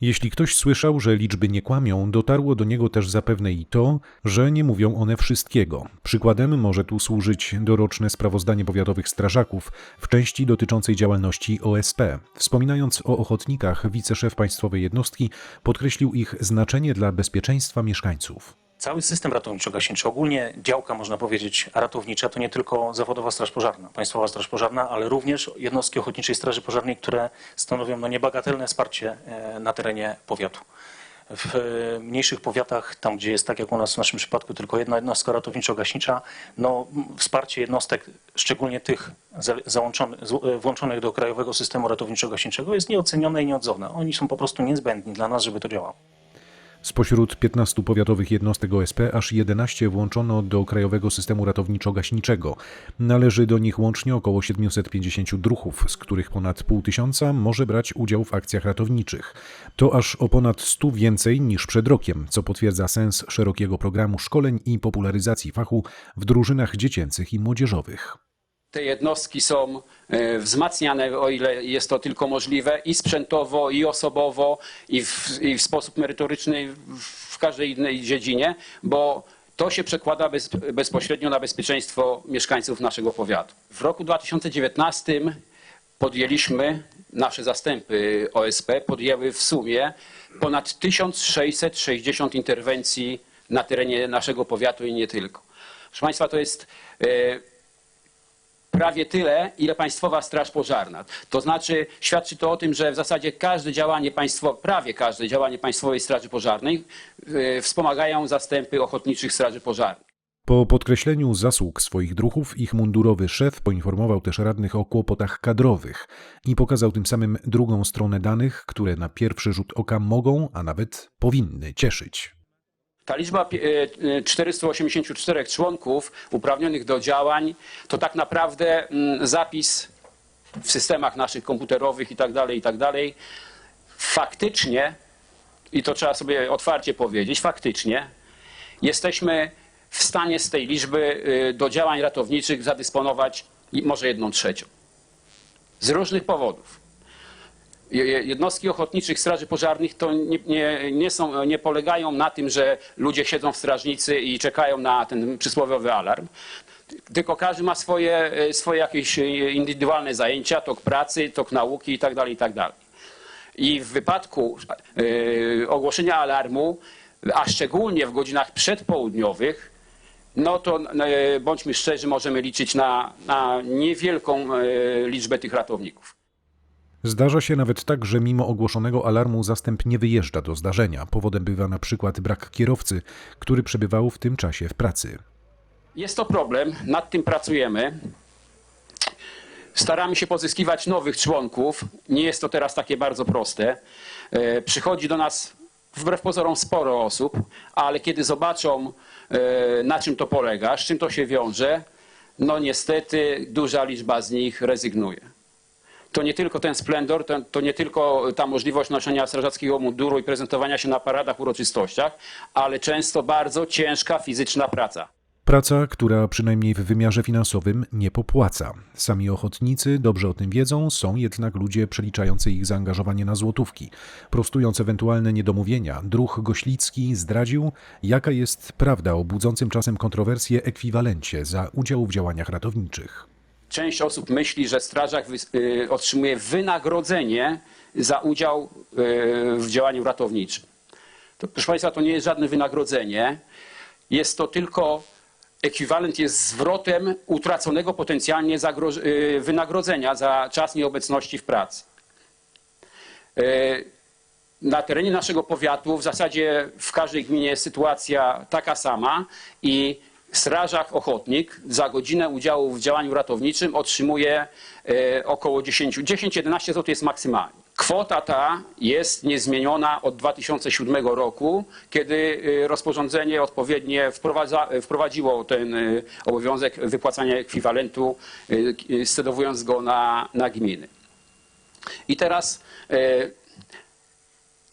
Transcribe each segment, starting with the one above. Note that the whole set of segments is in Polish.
Jeśli ktoś słyszał, że liczby nie kłamią, dotarło do niego też zapewne i to, że nie mówią one wszystkiego. Przykładem może tu służyć doroczne sprawozdanie powiatowych strażaków w części dotyczącej działalności OSP. Wspominając o ochotnikach, wiceszef państwowej jednostki podkreślił ich znaczenie dla bezpieczeństwa mieszkańców. Cały system ratowniczo-gaśniczy, ogólnie działka, można powiedzieć, ratownicza, to nie tylko zawodowa straż pożarna, państwowa straż pożarna, ale również jednostki Ochotniczej Straży Pożarnej, które stanowią no, niebagatelne wsparcie e, na terenie powiatu. W e, mniejszych powiatach, tam gdzie jest tak jak u nas w naszym przypadku tylko jedna jednostka ratowniczo-gaśnicza, no, wsparcie jednostek, szczególnie tych za- załączonych, e, włączonych do krajowego systemu ratowniczo-gaśniczego jest nieocenione i nieodzowne. Oni są po prostu niezbędni dla nas, żeby to działało. Spośród 15 powiatowych jednostek OSP aż 11 włączono do krajowego systemu ratowniczo-gaśniczego. Należy do nich łącznie około 750 druhów, z których ponad pół tysiąca może brać udział w akcjach ratowniczych. To aż o ponad 100 więcej niż przed rokiem, co potwierdza sens szerokiego programu szkoleń i popularyzacji fachu w drużynach dziecięcych i młodzieżowych. Te jednostki są e, wzmacniane, o ile jest to tylko możliwe, i sprzętowo, i osobowo, i w, i w sposób merytoryczny w każdej innej dziedzinie, bo to się przekłada bez, bezpośrednio na bezpieczeństwo mieszkańców naszego powiatu. W roku 2019 podjęliśmy, nasze zastępy OSP podjęły w sumie ponad 1660 interwencji na terenie naszego powiatu i nie tylko. Proszę Państwa, to jest e, prawie tyle, ile Państwowa Straż Pożarna. To znaczy, świadczy to o tym, że w zasadzie każde działanie państwo, prawie każde działanie Państwowej Straży Pożarnej e, wspomagają zastępy ochotniczych straży pożarnych. Po podkreśleniu zasług swoich druhów, ich mundurowy szef poinformował też radnych o kłopotach kadrowych i pokazał tym samym drugą stronę danych, które na pierwszy rzut oka mogą, a nawet powinny cieszyć. Ta liczba pi- e, e, 484 członków uprawnionych do działań to tak naprawdę mm, zapis w systemach naszych komputerowych i tak dalej, i tak dalej. Faktycznie, i to trzeba sobie otwarcie powiedzieć, faktycznie jesteśmy w stanie z tej liczby y, do działań ratowniczych zadysponować może jedną trzecią. Z różnych powodów. Je- je- Jednostki ochotniczych straży pożarnych to nie, nie, nie, są, nie polegają na tym, że ludzie siedzą w strażnicy i czekają na ten przysłowiowy alarm. Tylko każdy ma swoje, e, swoje jakieś e, indywidualne zajęcia, tok pracy, tok nauki itd. itd. I w wypadku e, ogłoszenia alarmu, a szczególnie w godzinach przedpołudniowych, no to e, bądźmy szczerzy, możemy liczyć na, na niewielką e, liczbę tych ratowników. Zdarza się nawet tak, że mimo ogłoszonego alarmu zastęp nie wyjeżdża do zdarzenia. Powodem bywa na przykład brak kierowcy, który przebywał w tym czasie w pracy. Jest to problem, nad tym pracujemy. Staramy się pozyskiwać nowych członków. Nie jest to teraz takie bardzo proste. E, Przychodzi do nas wbrew pozorom sporo osób, ale kiedy zobaczą, e, na czym to polega, z czym to się wiąże, no niestety duża liczba z nich rezygnuje. To nie tylko ten splendor, to, to nie tylko ta możliwość noszenia strażackiego munduru i prezentowania się na paradach, uroczystościach, ale często bardzo ciężka fizyczna praca. Praca, która przynajmniej w wymiarze finansowym nie popłaca. Sami ochotnicy dobrze o tym wiedzą, są jednak ludzie przeliczający ich zaangażowanie na złotówki. Prostując ewentualne niedomówienia, druh Goślicki zdradził, jaka jest prawda o budzącym czasem kontrowersje ekwiwalencie za udział w działaniach ratowniczych. Część osób myśli, że strażak y, otrzymuje wynagrodzenie za udział y, w działaniu ratowniczym. To, proszę Państwa, to nie jest żadne wynagrodzenie. Jest to tylko ekwiwalent jest zwrotem utraconego potencjalnie y, wynagrodzenia za czas nieobecności w pracy. Na terenie naszego powiatu w zasadzie w każdej gminie jest sytuacja taka sama i strażak ochotnik za godzinę udziału w działaniu ratowniczym otrzymuje e, około 10, 10-11 zł jest maksymalnie. Kwota ta jest niezmieniona od 2007 roku, kiedy e, rozporządzenie odpowiednie wprowadziło ten e, obowiązek wypłacania ekwiwalentu, scedowując go na, na gminy. I teraz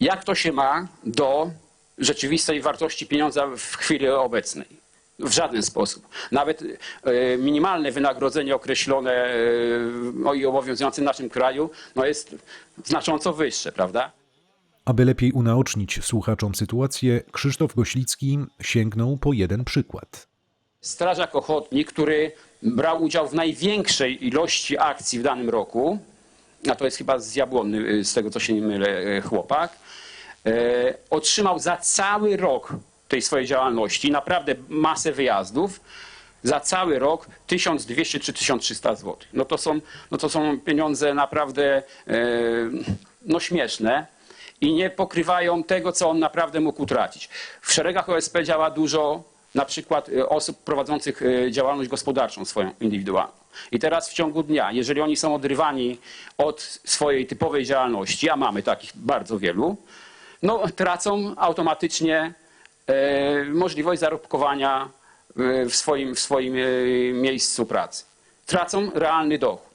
jak to się ma do rzeczywistej wartości pieniądza w chwili obecnej? W żaden sposób. Nawet e, minimalne wynagrodzenie określone e, no i obowiązujące w naszym kraju no jest znacząco wyższe, prawda? Aby lepiej unaocznić słuchaczom sytuację, Krzysztof Goślicki sięgnął po jeden przykład. strażak ochotnik, który brał udział w największej ilości akcji w danym roku, a to jest chyba z Jabłonny, y, z tego co się nie mylę, chłopak, e, otrzymał za cały rok tej swojej działalności naprawdę masę wyjazdów, za cały rok 1200 czy 1300 zł. No to są, no to są pieniądze naprawdę e, no śmieszne i nie pokrywają tego, co on naprawdę mógł utracić. W szeregach OSP działa dużo na przykład e, osób prowadzących e, działalność gospodarczą swoją indywidualną. I teraz w ciągu dnia, jeżeli oni są odrywani od swojej typowej działalności, a mamy takich bardzo wielu, no tracą automatycznie możliwość zarobkowania e, w swoim, w swoim e, miejscu pracy. Tracą realny dochód.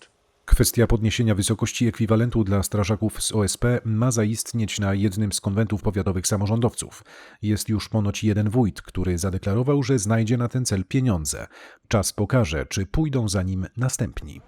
Kwestia podniesienia wysokości ekwiwalentu dla strażaków z OSP ma zaistnieć na jednym z konwentów powiatowych samorządowców. Jest już ponoć jeden wójt, który zadeklarował, że znajdzie na ten cel pieniądze. Czas pokaże, czy pójdą za nim następni.